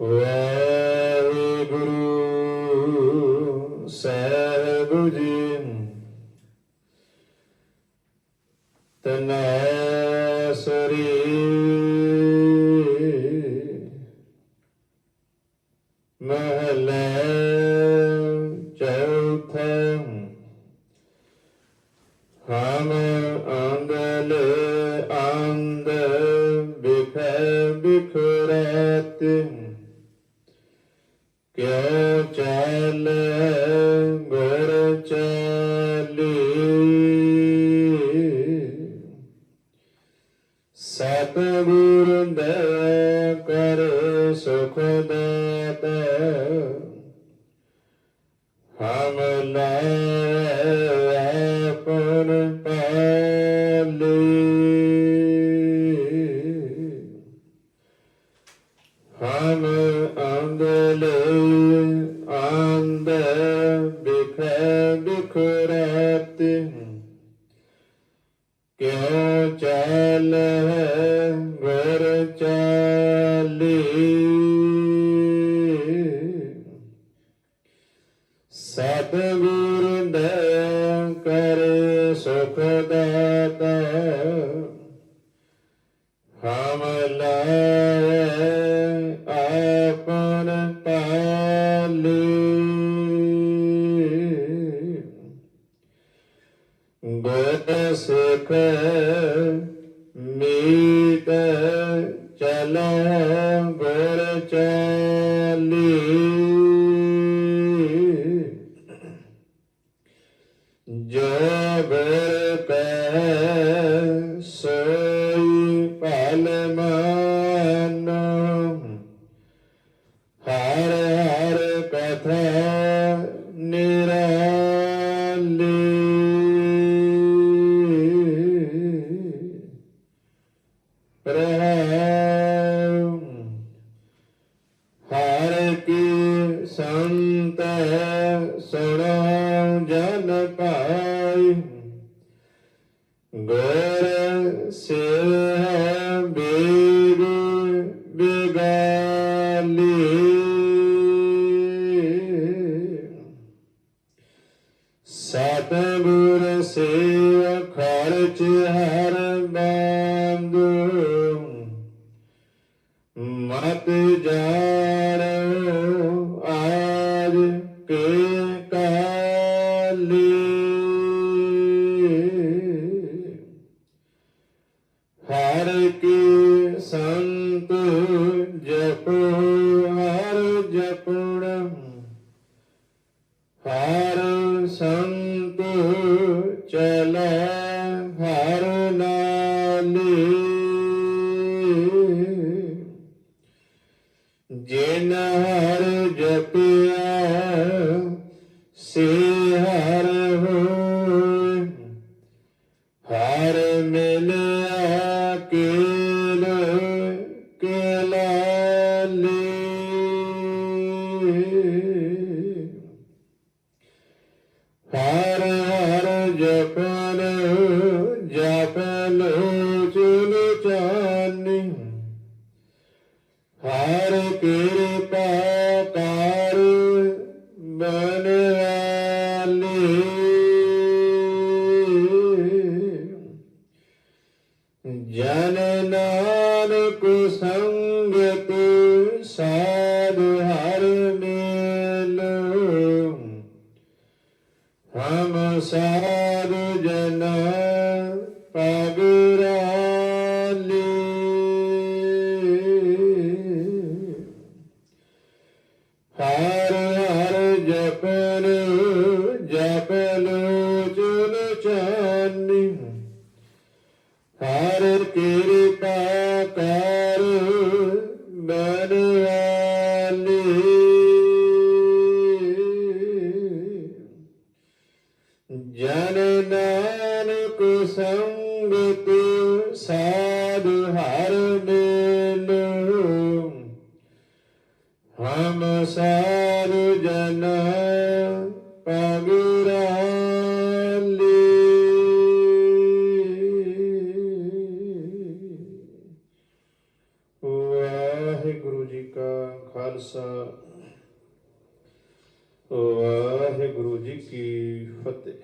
ਵਾਹਿਗੁਰੂ ਸਾਹਿਬ ਜੀ ਤਨੈਸਰੀ ਮਹਲੇ ਚੌਥਾ ਹਮ ਅੰਗਲ ਅੰਦ ਬਿਖੈ ਬਿਖਰਤ ਕਿਉ ਚਾਲ ਗੁਰ ਚਾਲੀ? ਸਤਿਗੁਰ ਦੇ ਕਰ ਸੁਖ ਦਾਤਾ ਹਮ ਲੈ ਆਪਨ ਪਾਲੇ। ਹਮ ਅੰਗਲੇ ਅੰਦ ਬਿਖੈ ਬਿਖਰਤ ਕਿਉ ਚਾਲ ਗੁਰ ਚਾਲੀ? ਸਤਿਗੁਰ ਦੇ ਕਰ ਸੁਖ ਦਾਤਾ, ਹਮ ਲਾਏ ਗੁਰ ਸਿਖ ਮੀਤ ਚਲੋ ਗੁਰ ਚਾਲੀ। ਜੋ ਗੁਰ ਕੈ ਸੋਈ ਭਲ ਮਾਨੋ, ਹਰ ਹਰ ਕਥਾ ਨਿਰਾ ਸੰਤ ਸੁਣੋ ਜਨ ਪਾਈ ਗੁਰ ਸੇ ਬੀਰ ਬਿਗਾਲੀ। ਸਤਿਗੁਰ ਸੇ ਖਰਚ ਹਰ ਬੰਦ। ਮਤ ਜਾਣ ਹਰ ਸੰਤ ਚਲੇ ਹਰ ਨਾਲੀ। ਜਿਨ ਹਰ ਜਪਿਆ ਸੇ ਕੇਲਾਲੀ ਹਰ ਹਰ ਜਪਨ ਜਪਨ ਚੁਨ ਚਾਨੀ। ਹਰ ਕਿਰਪਾ ਕਰ ਬਨਵਾਲੀ ਜਨ ਨਾਨਕ ਸੰਗਤ ਸਾਧ ਹਮ ਸਾਧੂ ਜਨ ਪਗਰਾਲੀ। ਹਰ ਹਰ ਜਪਨ ਜਪਨ ਚੁਨ ਚਾਨੀ। ਹਰ ਕਿਰਪਾ ਸੰਗਤ ਸਾਧ ਹਰ ਮੇਲੋ ਹਮ ਸਾਧ ਜਨ ਪਗਰਾਲੀ ਵਾਹਿਗੁਰੂ ਜੀ ਕਾ ਕਾ ਖਾਲਸਾ। ਵਾਹਿਗੁਰੂ ਜੀ ਕੀ ਫਤਿਹ।